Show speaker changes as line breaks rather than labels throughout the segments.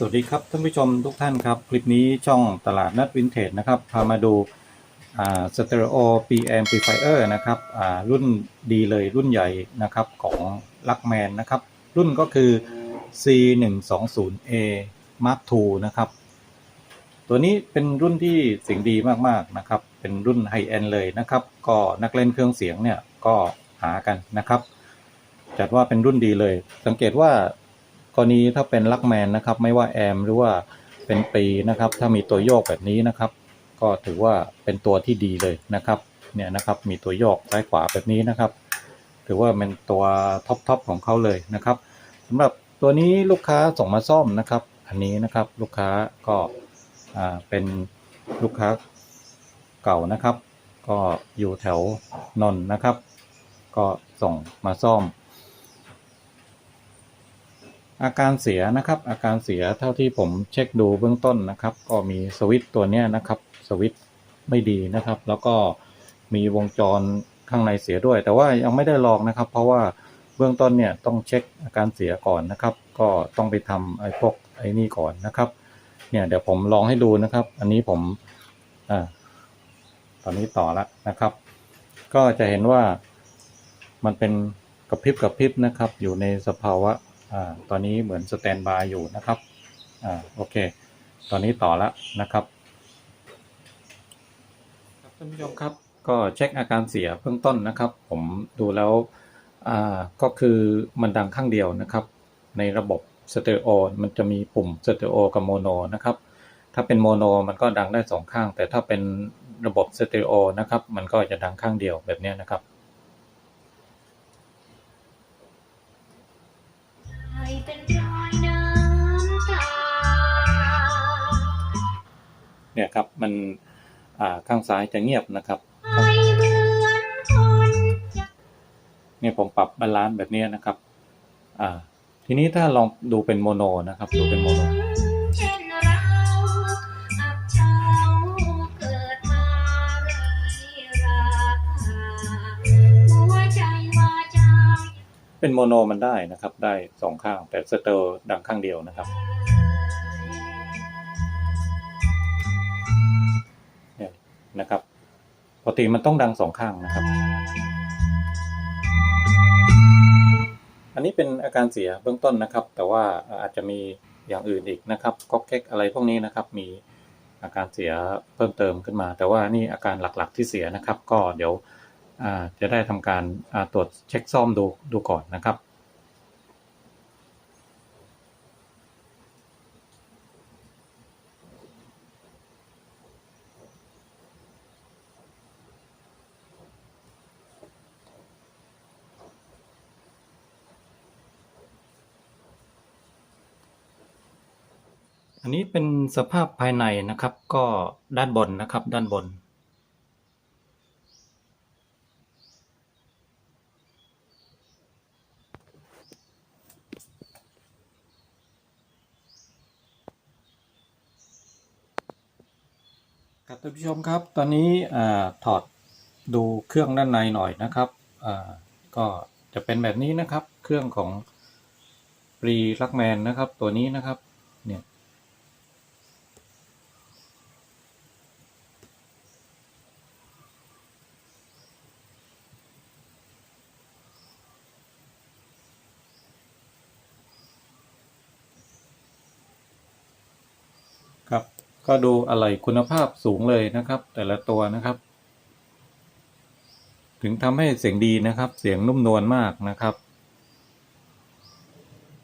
สวัสดีครับท่านผู้ชมทุกท่านครับ คลิปนี้ช่องตลาดนัดวินเทจนะครับพามาดูสเตอริโอ P Amplifier นะครับรุ่นดีเลยรุ่นใหญ่นะครับของลักแมนนะครับ รุ่นก็คือ C 1 2 0 A Mark II นะครับ ตัวนี้เป็นรุ่นที่สียงดีมากๆนะครับ เป็นรุ่นไฮเอนด์เลยนะครับ ก็นักเล่นเครื่องเสียงเนี่ยก็หากันนะครับ จัดว่าเป็นรุ่นดีเลย สังเกตว่า กรณีถ้าเป็นลักแมนนะครับ ไม่ว่าแอมหรือว่าเป็นปีนะครับ ถ้ามีตัวโยกแบบนี้นะครับ ก็ถือว่าเป็นตัวที่ดีเลยนะครับเนี่ยนะครับมีตัวโยกซ้ายขวาแบบนี้นะครับ ถือว่าเป็นตัวท็อปทอปของเขาเลยนะครับสำหรับตัวนี้ลูกค้าส่งมาซ่อมนะครับ อันนี้นะครับลูกค้าก็เป็นลูกค้าเก่านะครับ ก็อยู่แถวนนนะครับ ก็ส่งมาซ่อม อาการเสียนะครับอาการเสียเท่าที่ผมเช็คดูเบื้องต้นนะครับ ก็มีสวิตตัวเนี้ยนะครับสวิตไม่ดีนะครับ แล้วก็มีวงจรข้างในเสียด้วย แต่ว่ายังไม่ได้ลองนะครับ เพราะว่าเบื้องต้นเนี่ยต้องเช็คอาการเสียก่อนนะครับ ก็ต้องไปทำไอ้พวกไอ้นี่ก่อนนะครับเนี่ยเดี๋ยวผมลองให้ดูนะครับ อันนี้ผมอ่าตอนนี้ต่อละนะครับ ก็จะเห็นว่ามันเป็นกระพริบกระพริบนะครับ อยู่ในสภาวะ อ่าตอนนี้เหมือนสแตนบายอยู่นะครับอ่าโอเค ตอนนี้ต่อละนะครับครับท่านผู้ชมครับก็เช็คอาการเสียเบื้องต้นนะครับ ผมดูแล้วอ่าก็คือมันดังข้างเดียวนะครับ ในระบบสเตอริโอมันจะมีปุ่มสเตอริโอกับโมโนนะครับ ถ้าเป็นโมโนมันก็ดังได้สองข้าง แต่ถ้าเป็นระบบสเตอริโอนะครับ มันก็จะดังข้างเดียวแบบเนี้ยนะครับ
ให้ เป็นรอยน้ำตา
เนี่ยครับมันอ่าข้างซ้ายจะเงียบนะครับ
ให้เหมือนคนจะ
เนี่ยผมปรับบาลานซ์แบบเนี้ยนะครับ อ่า ทีนี้ถ้าลองดูเป็นโมโนนะครับ ดูเป็นโมโน
เป็
นโมโนมันได้นะครับ ได้สองข้าง แต่สเตอร์ดังข้างเดียวนะครับเนี่ยนะครับปกติมันต้องดังสองข้างนะครับ อันนี้เป็นอาการเสียเบื้องต้นนะครับ แต่ว่าอาจจะมีอย่างอื่นอีกนะครับก๊อกเก๊กอะไรพวกนี้นะครับ มีอาการเสียเพิ่มเติมขึ้นมา แต่ว่านี่อาการหลักๆที่เสียนะครับ ก็เดี๋ยว จะได้ทำการตรวจเช็คซ่อมดูดูก่อนนะครับอันนี้เป็นสภาพภายในนะครับ ก็ด้านบนนะครับ ด้านบน ครับท่านผู้ชมครับ ตอนนี้อ่าถอดดูเครื่องด้านในหน่อยนะครับอ่าก็จะเป็นแบบนี้นะครับ เครื่องของปรีลักแมนนะครับ ตัวนี้นะครับ เนี่ย ครับ ก็ดูอะไรคุณภาพสูงเลยนะครับ แต่ละตัวนะครับ ถึงทำให้เสียงดีนะครับ เสียงนุ่มนวลมากนะครับ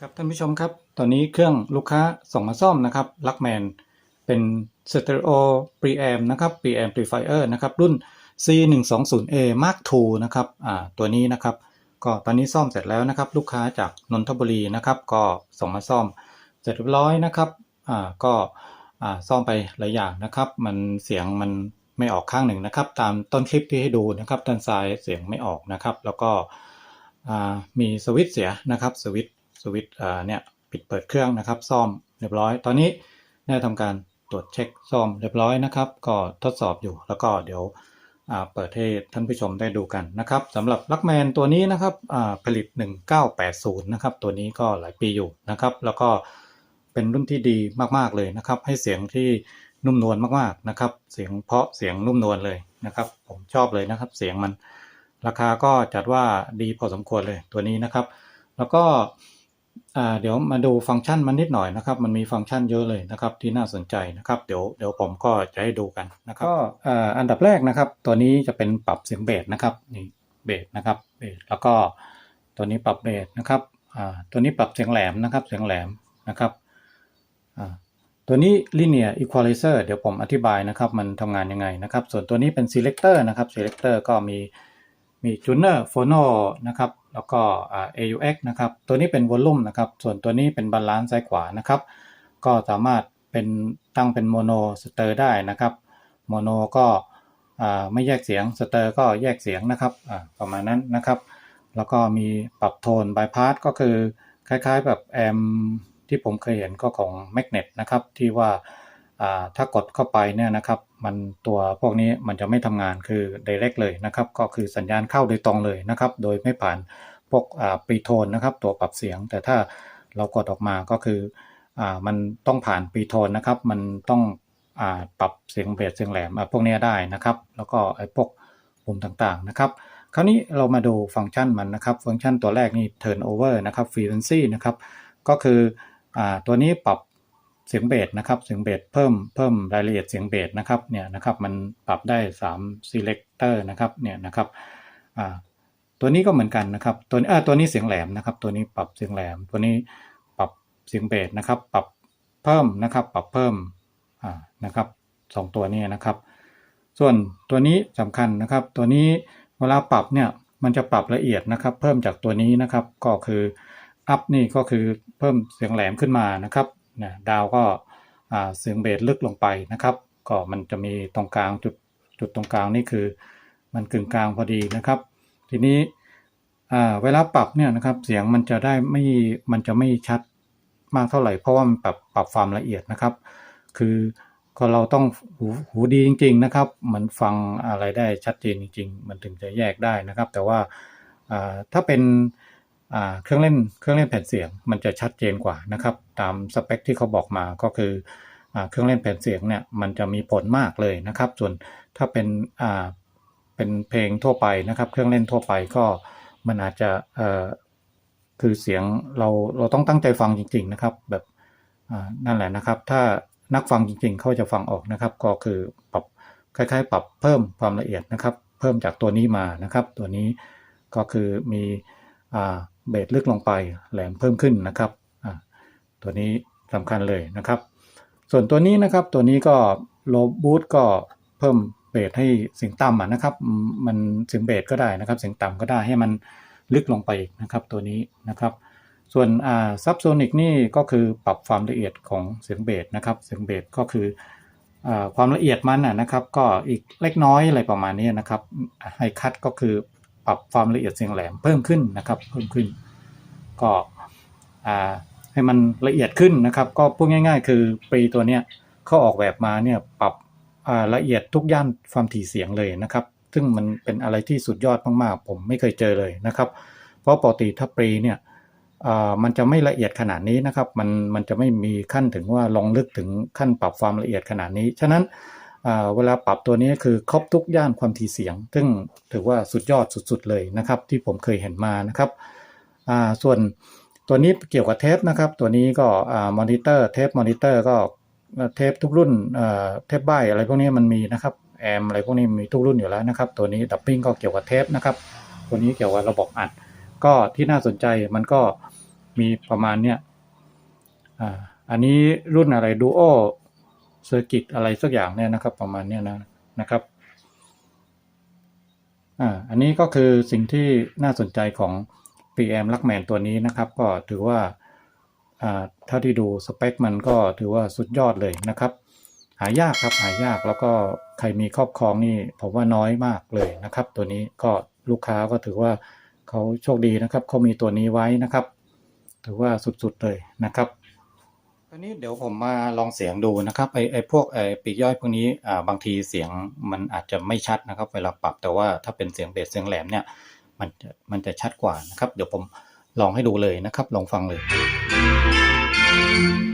ครับท่านผู้ชมครับ ตอนนี้เครื่องลูกค้าส่งมาซ่อมนะครับลักแมนเป็น Stereo Preamp นะครับ Preamp Amplifier นะครับ รุ่น C120A Mark II นะครับอ่าตัวนี้นะครับ ก็ตอนนี้ซ่อมเสร็จแล้วนะครับ ลูกค้าจากนนทบุรีนะครับ ก็ส่งมาซ่อมเสร็จเรียบร้อยนะครับอ่าก็ ซ่อมไปหลายอย่างนะครับ มันเสียงมันไม่ออกข้างหนึ่งนะครับ ตามต้นคลิปที่ให้ดูนะครับด้านซ้ายเสียงไม่ออกนะครับ แล้วก็มีสวิตช์เสียนะครับสวิตช์สวิตช์เนี่ยปิดเปิดเครื่องนะครับ ซ่อมเรียบร้อย ตอนนี้ได้ทำการตรวจเช็คซ่อมเรียบร้อยนะครับ ก็ทดสอบอยู่แล้วก็เดี๋ยวเปิดให้ท่านผู้ชมได้ดูกันนะครับสำหรับลักแมนตัวนี้นะครับอ่าผลิต 1980 นะครับ ตัวนี้ก็หลายปีอยู่นะครับ แล้วก็ เป็นรุ่นที่ดีมากๆเลยนะครับ ให้เสียงที่นุ่มนวลมากๆนะครับ เสียงเพาะเสียงนุ่มนวลเลยนะครับ ผมชอบเลยนะครับ เสียงมันราคาก็จัดว่าดีพอสมควรเลยตัวนี้นะครับ แล้วก็เดี๋ยวมาดูฟังก์ชันมันนิดหน่อยนะครับ มันมีฟังก์ชันเยอะเลยนะครับ ที่น่าสนใจนะครับ เดี๋ยวเดี๋ยวผมก็จะให้ดูกันนะครับก็อันดับแรกนะครับ ตัวนี้จะเป็นปรับเสียงเบสนะครับนี่เบสนะครับเบสแล้วก็ตัวนี้ปรับเบสนะครับอ่าตัวนี้ปรับเสียงแหลมนะครับ เสียงแหลมนะครับ ตัวนี้ linear equalizer เดี๋ยวผมอธิบายนะครับ มันทำงานยังไงนะครับ ส่วนตัวนี้เป็น selector นะครับ selector ก็มีมี tuner phono นะครับ แล้วก็อ่า AUX นะครับ ตัวนี้เป็น volume นะครับ ส่วนตัวนี้เป็น balance ซ้ายขวานะครับ ก็สามารถเป็นตั้งเป็น mono stir ได้นะครับ mono ก็ไม่แยกเสียง stir ก็แยกเสียงนะครับประมาณนั้นนะครับ แล้วก็มีปรับโทน bypass ก็คือคล้ายๆแบบแอม ที่ผมเคยเห็นก็ของ magnet นะครับที่ว่าถ้ากดเข้าไปเนี่ยนะครับมันตัวพวกนี้มันจะไม่ทำงานคือ direct เลยนะครับ ก็คือสัญญาณเข้าโดยตรงเลยนะครับ โดยไม่ผ่านพวกปรีโทนนะครับ ตัวปรับเสียง แต่ถ้าเรากดออกมาก็คืออมันต้องผ่านปรีโทนนะครับ มันต้องอปรับเสียงเบสเสียงแหลมพวกนี้ได้นะครับ แล้วก็ไอ้พวกปุ่มต่างๆนะครับ คราวนี้เรามาดูฟังก์ชันมันนะครับ ฟังก์ชันตัวแรกนี่ turn over นะครับ frequency นะครับ ก็คือ ตัวนี้ปรับเสียงเบสนะครับเสียงเบสเพิ่มเพิ่มรายละเอียดเสียงเบสนะครับเนี่ยนะครับมันปรับได้ 3 selector นะครับเนี่ยนะครับตัวนี้ก็เหมือนกันนะครับตัวนี้อ่าตัวนี้เสียงแหลมนะครับ ตัวนี้ปรับเสียงแหลม ตัวนี้ปรับเสียงเบสนะครับ ปรับเพิ่มนะครับ ปรับเพิ่มนะครับสองตัวนี้นะครับ ส่วนตัวนี้สำคัญนะครับ ตัวนี้เวลาปรับเนี่ยมันจะปรับละเอียดนะครับ เพิ่มจากตัวนี้นะครับก็คืออัพนี่ก็คือ เพิ่มเสียงแหลมขึ้นมานะครับนี่ยดาวก็เสียงเบสลึกลงไปนะครับ ก็มันจะมีตรงกลางจุดจุดตรงกลางนี่คือ มันกึ่งกลางพอดีนะครับ ทีนี้เวลาปรับเนี่ยนะครับเสียงมันจะได้ไม่มันจะไม่ชัดมากเท่าไหร่เพราะว่ามันปรับปรับความละเอียดนะครับ คือก็เราต้องหูหูดีจริง ๆนะครับมันฟังอะไรได้ชัดเจนจริง ๆ มันถึงจะแยกได้นะครับ แต่ว่าถ้าเป็น เครื่องเล่นเครื่องเล่นแผ่นเสียงมันจะชัดเจนกว่านะครับ ตามสเปคที่เขาบอกมาก็คืออเครื่องเล่นแผ่นเสียงเนี่ยมันจะมีผลมากเลยนะครับ ส่วนถ้าเป็นเป็นเพลงทั่วไปนะครับ เครื่องเล่นทั่วไปก็มันอาจจะคือเสียงเราเราต้องตั้งใจฟังจริง ๆนะครับ แบบนั่นแหละนะครับ ถ้านักฟังจริง ๆ เขาจะฟังออกนะครับ ก็คือปรับคล้าย ๆ ปรับเพิ่มความละเอียดนะครับ เพิ่มจากตัวนี้มานะครับ ตัวนี้ก็คือมี เบสลึกลงไปแหลมเพิ่มขึ้นนะครับตัวนี้สำคัญเลยนะครับ ส่วนตัวนี้นะครับตัวนี้ก็โลบูทก็เพิ่มเบสให้เสียงต่ำะนะครับ มันเสียงเบสก็ได้นะครับเสียงต่ำก็ได้ให้มันลึกลงไปนะครับตัวนี้นะครับ ส่วนซับโซนิกนี่ก็คือปรับความละเอียดของเสียงเบสนะครับ เสียงเบสก็คืออความละเอียดมันะนะครับ ก็อีกเล็กน้อยอะไรประมาณนี้นะครับไฮคัตก็คือ ปรับความละเอียดเสียงแหลมเพิ่มขึ้นนะครับเพิ่มขึ้น ก็ให้มันละเอียดขึ้นนะครับ ก็พูดง่าย ๆ คือปรีตัวเนี้ยเขาออกแบบมาเนี่ยปรับละเอียดทุกย่านความถี่เสียงเลยนะครับ ซึ่งมันเป็นอะไรที่สุดยอดมากๆ ผมไม่เคยเจอเลยนะครับ เพราะปกติถ้าปรีเนี่ยมันจะไม่ละเอียดขนาดนี้นะครับ มันมันจะไม่มีขั้นถึงว่าลงลึกถึงขั้นปรับความละเอียดขนาดนี้ ฉะนั้น เวลาปรับตัวนี้คือครอบทุกย่านความถี่เสียง ซึ่งถือว่าสุดยอดสุดๆเลยนะครับ ที่ผมเคยเห็นมานะครับส่วนตัวนี้เกี่ยวกับเทปนะครับ ตัวนี้ก็มอนิเตอร์เทปมอนิเตอร์ก็เทปทุกรุ่นเทปใบอะไรพวกนี้มันมีนะครับแอมอะไรพวกนี้มีทุกรุ่นอยู่แล้วนะครับ ตัวนี้ดับบิ้งก็เกี่ยวกับเทปนะครับ ตัวนี้เกี่ยวกับระบบอัด ก็ที่น่าสนใจมันก็มีประมาณเนี้ยออันนี้รุ่นอะไรดูโอ เซอร์กิตอะไรสักอย่างเนี่ยนะครับ ประมาณเนี้ยนะนะครับอ่าอันนี้ก็คือสิ่งที่น่าสนใจของ PM ลักแมนตัวนี้นะครับ ก็ถือว่าอ่าถ้าที่ดูสเปคมันก็ถือว่าสุดยอดเลยนะครับ หายากครับหายากแล้วก็ใครมีครอบครองนี่ผมว่าน้อยมากเลยนะครับ ตัวนี้ก็ลูกค้าก็ถือว่าเขาโชคดีนะครับเขามีตัวนี้ไว้นะครับ ถือว่าสุดๆเลยนะครับ ตอนนี้เดี๋ยวผมมาลองเสียงดูนะครับไอไอพวกไอปีกย่อยพวกนี้อ่าบางทีเสียงมันอาจจะไม่ชัดนะครับ เวลาปรับแต่ว่าถ้าเป็นเสียงเบสเสียงแหลมเนี่ยมันจะมันจะชัดกว่านะครับ เดี๋ยวผมลองให้ดูเลยนะครับ ลองฟังเลย「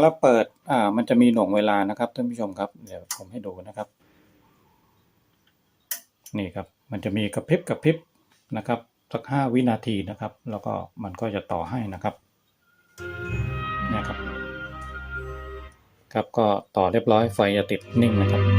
แล้วเปิดอ่ามันจะมีหน่วงเวลานะครับท่านผู้ชมครับเดี๋ยวผมให้ดูนะครับ นี่ครับมันจะมีกระพริบกระพริบนะครับสักห้าวินาทีนะครับ แล้วก็มันก็จะต่อให้นะครับนี่ครับ ครับก็ต่อเรียบร้อยไฟจะติดนิ่งนะครับ